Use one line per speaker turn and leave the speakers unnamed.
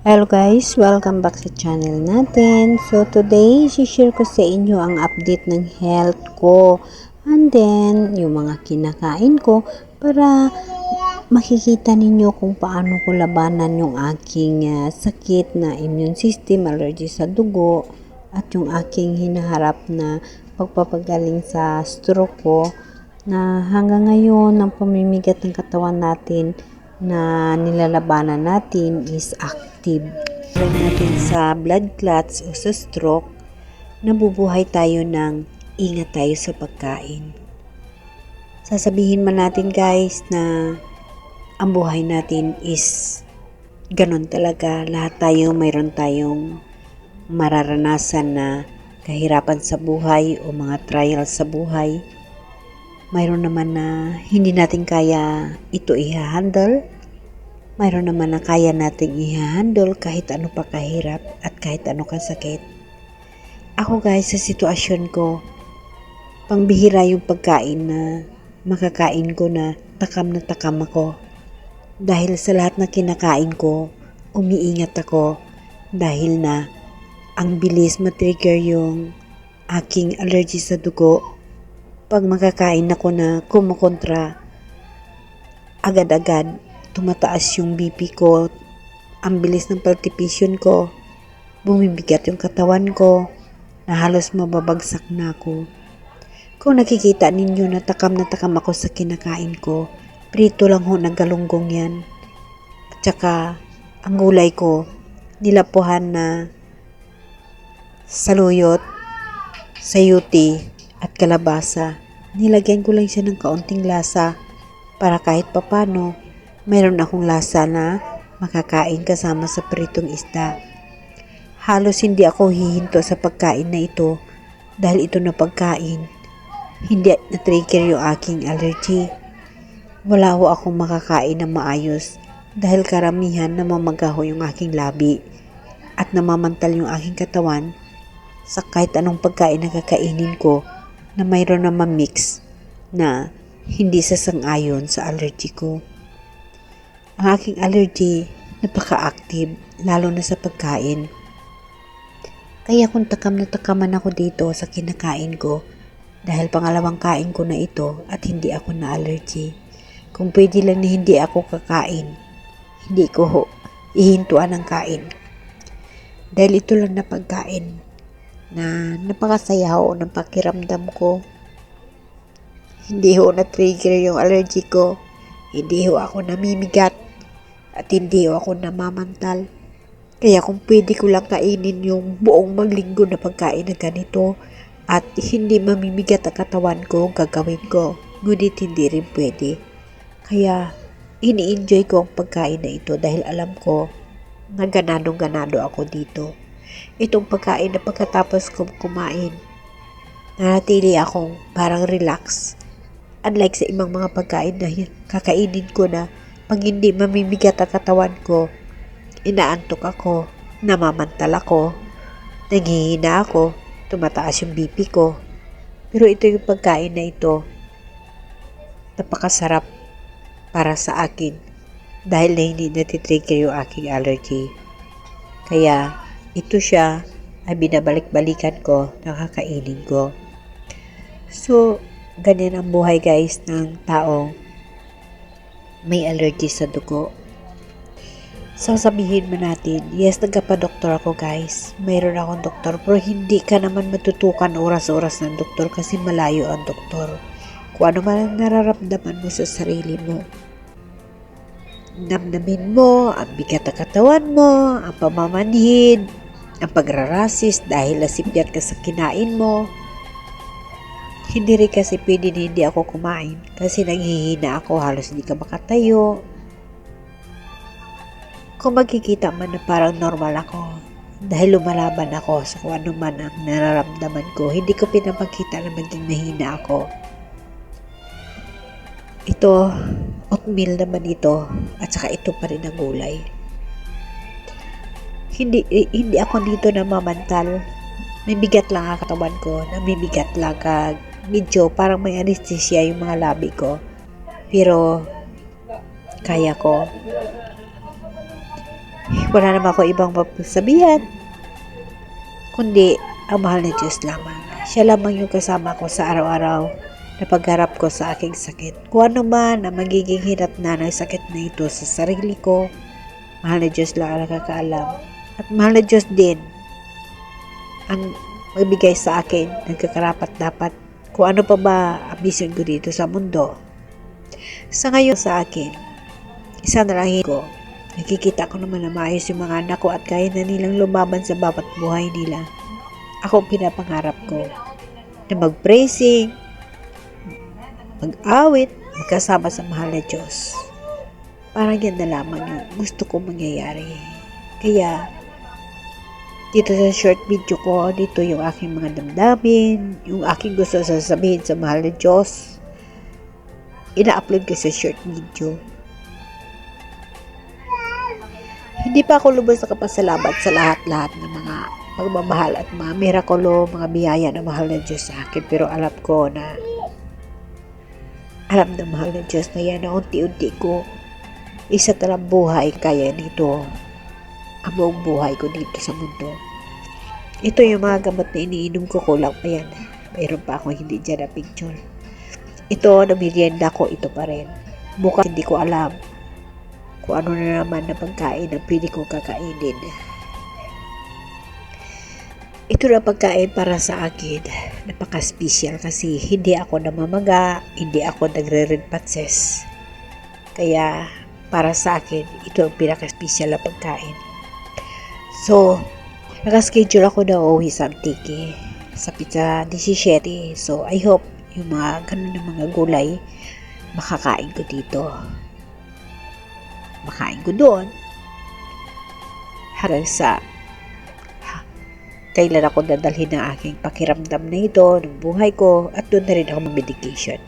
Hello guys, welcome back sa channel natin. So today, share ko sa inyo ang update ng health ko. And then, yung mga kinakain ko para makikita ninyo kung paano ko labanan yung aking ah, sakit na immune system, allergy sa dugo, at yung aking hinaharap na pagpapagaling sa stroke ko na hanggang ngayon ang pamimigat ng katawan natin na nilalabanan natin is active. Alam natin sa blood clots o sa stroke, nabubuhay tayo ng ingat tayo sa pagkain. Sasabihin man natin guys na ang buhay natin is ganun talaga. Lahat tayo mayroon tayong mararanasan na kahirapan sa buhay o mga trials sa buhay mayroon naman na hindi natin kaya ito i-handle. Mayroon naman na kaya natin i-handle kahit ano pa kahirap at kahit ano kasakit. Ako guys, sa sitwasyon ko, pangbihira yung pagkain na makakain ko na takam na takam ako. Dahil sa lahat na kinakain ko, umiingat ako dahil na ang bilis matrigger yung aking allergy sa dugo pag makakain ako na kumukontra, agad-agad tumataas yung BP ko, ang bilis ng palpitation ko, bumibigat yung katawan ko, na halos mababagsak na ako. Kung nakikita ninyo na takam na takam ako sa kinakain ko, prito lang ho nagalunggong yan. At saka, ang gulay ko, nilapuhan na saluyot, sayuti, at kalabasa. Nilagyan ko lang siya ng kaunting lasa para kahit papano mayroon akong lasa na makakain kasama sa pritong isda. Halos hindi ako hihinto sa pagkain na ito dahil ito na pagkain. Hindi na-trigger yung aking allergy. Wala ho akong makakain na maayos dahil karamihan namamagaho yung aking labi at namamantal yung aking katawan sa kahit anong pagkain na kakainin ko na mayroon na mix na hindi sasang-ayon sa allergy ko. Ang aking allergy napaka-active lalo na sa pagkain. Kaya kung takam na takaman ako dito sa kinakain ko dahil pangalawang kain ko na ito at hindi ako na allergy. Kung pwede lang na hindi ako kakain, hindi ko ho ihintuan ang kain. Dahil ito lang na pagkain na napakasaya ho ng pakiramdam ko. Hindi ho na-trigger yung allergy ko. Hindi ho ako namimigat at hindi ho ako namamantal. Kaya kung pwede ko lang kainin yung buong maglinggo na pagkain na ganito at hindi mamimigat ang katawan ko, gagawin ko. Ngunit hindi rin pwede. Kaya ini-enjoy ko ang pagkain na ito dahil alam ko na ganadong-ganado ako dito itong pagkain na pagkatapos kong kumain. Nanatili akong parang relax. Unlike sa ibang mga pagkain na kakainin ko na pag hindi mamimigat ang katawan ko, inaantok ako, namamantal ako, naghihina ako, tumataas yung BP ko. Pero ito yung pagkain na ito, napakasarap para sa akin dahil na hindi natitrigger yung aking allergy. Kaya, ito siya ay binabalik-balikan ko, nakakainin ko. So, ganyan ang buhay guys ng taong may allergy sa dugo. So, sabihin mo natin, yes, nagpa-doktor ako guys. Mayroon akong doktor, pero hindi ka naman matutukan oras-oras ng doktor kasi malayo ang doktor. Kung ano man ang nararamdaman mo sa sarili mo, damdamin mo, ang bigat ng katawan mo, ang pamamanhid, ang pagrarasis dahil nasipyat ka sa kinain mo. Hindi rin kasi pwede na hindi ako kumain kasi nanghihina ako, halos hindi ka makatayo. Kung magkikita man na parang normal ako, dahil lumalaban ako sa kung ano man ang nararamdaman ko, hindi ko pinapakita na maging mahina ako. Ito, oatmeal naman ito, at saka ito pa rin ang gulay hindi hindi ako dito na mamantal. May bigat lang ang katawan ko, namibigat lang kag medyo parang may anesthesia yung mga labi ko. Pero kaya ko. wala naman ako ibang mapagsabihan. Kundi, ang mahal na Diyos lamang. Siya lamang yung kasama ko sa araw-araw na pagharap ko sa aking sakit. Kung ano man ang magiging hirap na ng sakit na ito sa sarili ko, mahal na Diyos lang ang nakakaalam. At mahal na Diyos din ang magbigay sa akin ng kakarapat dapat kung ano pa ba ang mission ko dito sa mundo. Sa ngayon sa akin, isa na lang ko, nakikita ko naman na maayos yung mga anak ko at kaya na nilang lumaban sa bawat buhay nila. Ako ang pinapangarap ko na mag-praising, mag-awit, magkasama sa mahal na Diyos. Parang yan na lamang yung gusto ko mangyayari. Kaya, dito sa short video ko, dito yung aking mga damdamin, yung aking gusto sasabihin sa mahal na Diyos. Ina-upload ko sa short video. Hindi pa ako lubos na kapasalamat sa lahat-lahat ng mga pagmamahal at mga mirakulo, mga biyaya na mahal na Diyos sa akin. Pero alam ko na alam ng mahal na Diyos na yan na unti-unti ko isa talang buhay kaya nito ang buong buhay ko dito sa mundo. Ito yung mga gamot na iniinom ko, kulang pa yan. Mayroon pa akong hindi dyan na picture. Ito, na merienda ko, ito pa rin. Bukas hindi ko alam kung ano na naman na pagkain ang pili ko kakainin. Ito na pagkain para sa akin. Napaka-special kasi hindi ako namamaga, hindi ako nagre-red patses. Kaya para sa akin, ito ang pinaka-special na pagkain. So, nakaschedule ako na uuwi sa Antique sa pizza 17. So, I hope yung mga ganun na mga gulay makakain ko dito. Makain ko doon. Hanggang sa ha, kailan ako dadalhin ng aking pakiramdam na ito, ng buhay ko, at doon na rin ako mag-medication.